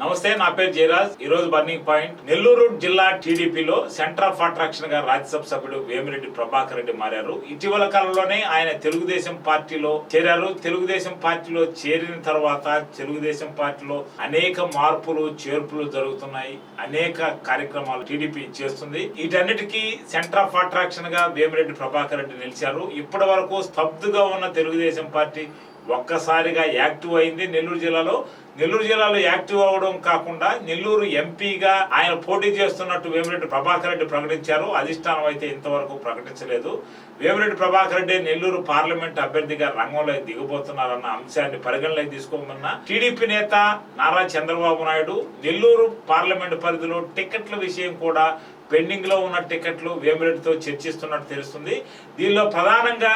నమస్తే నా పేరు జయరాజ్. ఈ రోజు బర్నింగ్ పాయింట్ నెల్లూరు జిల్లా టీడీపీలో సెంటర్ ఆఫ్ అట్రాక్షన్గా రాజ్యసభ సభ్యుడు వేమిరెడ్డి ప్రభాకర్ రెడ్డి మారారు. ఇటీవల కాలంలోనే ఆయన తెలుగుదేశం పార్టీలో చేరారు. తెలుగుదేశం పార్టీలో చేరిన తర్వాత తెలుగుదేశం పార్టీలో అనేక మార్పులు చేర్పులు జరుగుతున్నాయి. అనేక కార్యక్రమాలు టీడీపీ చేస్తుంది. వీటన్నిటికీ సెంటర్ ఆఫ్ అట్రాక్షన్గా వేమిరెడ్డి ప్రభాకర్ రెడ్డి నిలిచారు. ఇప్పటి వరకు స్తబ్దుగా ఉన్న తెలుగుదేశం పార్టీ ఒక్కసారిగా యాక్టివ్ అయింది. నెల్లూరు జిల్లాలో నెల్లూరు జిల్లాలో యాక్టివ్ అవడం కాకుండా నెల్లూరు ఎంపీగా ఆయన పోటీ చేస్తున్నట్టు వేమిరెడ్డి ప్రభాకర్ రెడ్డి ప్రకటించారు. అధిష్టానం అయితే ఇంతవరకు ప్రకటించలేదు. వేమిరెడ్డి ప్రభాకర్ రెడ్డి నెల్లూరు పార్లమెంట్ అభ్యర్థిగా రంగంలో దిగబోతున్నారన్న అంశాన్ని పరిగణలోకి తీసుకోమన్న టీడీపీ నేత నారా చంద్రబాబు నాయుడు నెల్లూరు పార్లమెంట్ పరిధిలో టికెట్ల విషయం కూడా పెండింగ్లో ఉన్న టికెట్లు వేమిరెడ్డితో చర్చిస్తున్నట్టు తెలుస్తుంది. దీనిలో ప్రధానంగా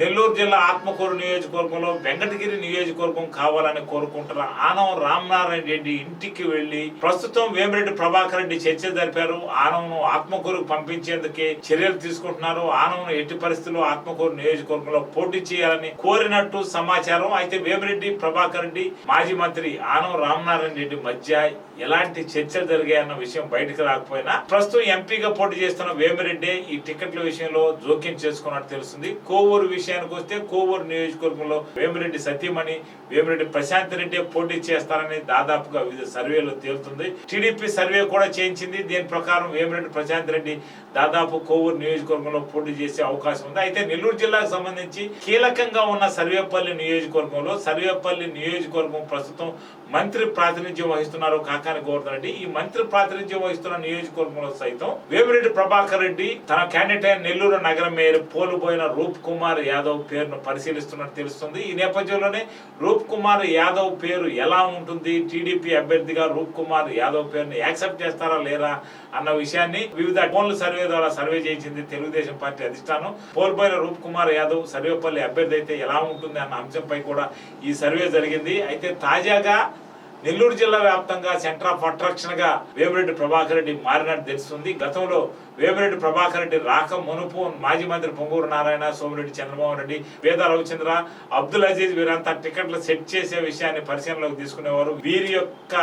నెల్లూరు జిల్లా ఆత్మకూరు నియోజకవర్గంలో వెంకటగిరి నియోజకవర్గం కావాలని కోరుకుంటున్న ఆనం రామనారాయణ రెడ్డి ఇంటికి వెళ్ళి ప్రస్తుతం వేమిరెడ్డి ప్రభాకర్ రెడ్డి చర్చ జరిపారు. ఆనంను ఆత్మకూరుకు పంపించేందుకే చర్యలు తీసుకుంటున్నారు. ఆనంను ఎట్టి పరిస్థితుల్లో ఆత్మకూరు నియోజకవర్గంలో పోటీ చేయాలని కోరినట్టు సమాచారం. అయితే వేమిరెడ్డి ప్రభాకర్ రెడ్డి మాజీ మంత్రి ఆనం రామనారాయణ రెడ్డి మధ్య ఎలాంటి చర్చలు జరిగాయన్న విషయం బయటకు రాకపోయినా ప్రస్తుతం ఎంపీగా పోటీ చేస్తున్న వేమిరెడ్డి ఈ టికెట్ల విషయంలో జోక్యం చేసుకున్నట్టు తెలుస్తుంది. కోవూరు విషయం విషయానికి వస్తే కోవూరు నియోజకవర్గంలో వేమిరెడ్డి సతీమణి వేమిరెడ్డి ప్రశాంత్ రెడ్డి పోటీ చేస్తారని దాదాపుగా వివిధ సర్వేలు తేలుతుంది. టీడీపీ సర్వే కూడా చేయించింది. దీని ప్రకారం వేమిరెడ్డి ప్రశాంత్ రెడ్డి దాదాపు కోవూరు నియోజకవర్గంలో పోటీ చేసే అవకాశం ఉంది. అయితే నెల్లూరు జిల్లాకు సంబంధించి కీలకంగా ఉన్న సర్వేపల్లి నియోజకవర్గంలో సర్వేపల్లి నియోజకవర్గం ప్రస్తుతం మంత్రి ప్రాతినిధ్యం వహిస్తున్నారు కాకాని గోవర్ధన్ రెడ్డి. ఈ మంత్రి ప్రాతినిధ్యం వహిస్తున్న నియోజకవర్గంలో సైతం వేమిరెడ్డి ప్రభాకర్ రెడ్డి తన క్యాండిడేట్ అయిన నెల్లూరు నగరం మేయర్ పోలుపోయిన రూప్ కుమార్ యాదవ్ పేరును పరిశీలిస్తున్నట్టు తెలుస్తుంది. ఈ నేపథ్యంలోనే రూప్ కుమార్ యాదవ్ పేరు ఎలా ఉంటుంది? టీడీపీ అభ్యర్థిగా రూప్ కుమార్ యాదవ్ పేరుని యాక్సెప్ట్ చేస్తారా లేరా అన్న విషయాన్ని వివిధ ఫోన్ల సర్వే ద్వారా సర్వే చేయించింది తెలుగుదేశం పార్టీ అధిష్టానం. పోల్పోయిన రూప్ కుమార్ యాదవ్ సర్వేపల్లి అభ్యర్థి అయితే ఎలా ఉంటుంది అన్న అంశంపై కూడా ఈ సర్వే జరిగింది. అయితే తాజాగా నెల్లూరు జిల్లా వ్యాప్తంగా సెంటర్ ఆఫ్ అట్రాక్షన్గా వేమిరెడ్డి ప్రభాకర్ రెడ్డి మారినట్టు తెలుస్తుంది. గతంలో వేమిరెడ్డి ప్రభాకర్ రెడ్డి రాక మునుపు మాజీ మంత్రి పొంగూరు నారాయణ సోమిరెడ్డి చంద్రమోహన్ రెడ్డి వేద రవిచంద్ర అబ్దుల్ అజీజ్ వీరంతా టికెట్లు సెట్ చేసే విషయాన్ని పరిశీలనలోకి తీసుకునేవారు. వీరి యొక్క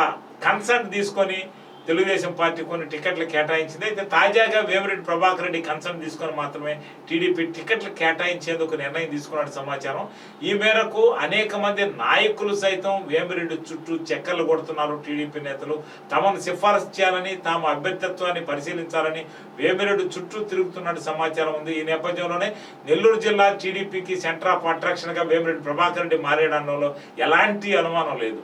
కన్సల్ట్ తీసుకొని తెలుగుదేశం పార్టీ కొన్ని టికెట్లు కేటాయించింది. అయితే తాజాగా వేమిరెడ్డి ప్రభాకర్ రెడ్డి కన్సర్న్ తీసుకొని మాత్రమే టీడీపీ టికెట్లు కేటాయించేందుకు నిర్ణయం తీసుకున్నట్టు సమాచారం. ఈ మేరకు అనేక మంది నాయకులు సైతం వేమిరెడ్డి చుట్టూ చెక్కలు కొడుతున్నారు. టీడీపీ నేతలు తమను సిఫారసు చేయాలని తాము అభ్యర్థిత్వాన్ని పరిశీలించాలని వేమిరెడ్డి చుట్టూ తిరుగుతున్నట్టు సమాచారం ఉంది. ఈ నేపథ్యంలోనే నెల్లూరు జిల్లా టీడీపీకి సెంటర్ ఆఫ్ అట్రాక్షన్గా వేమిరెడ్డి ప్రభాకర్ రెడ్డి మారేయడంలో ఎలాంటి అనుమానం లేదు.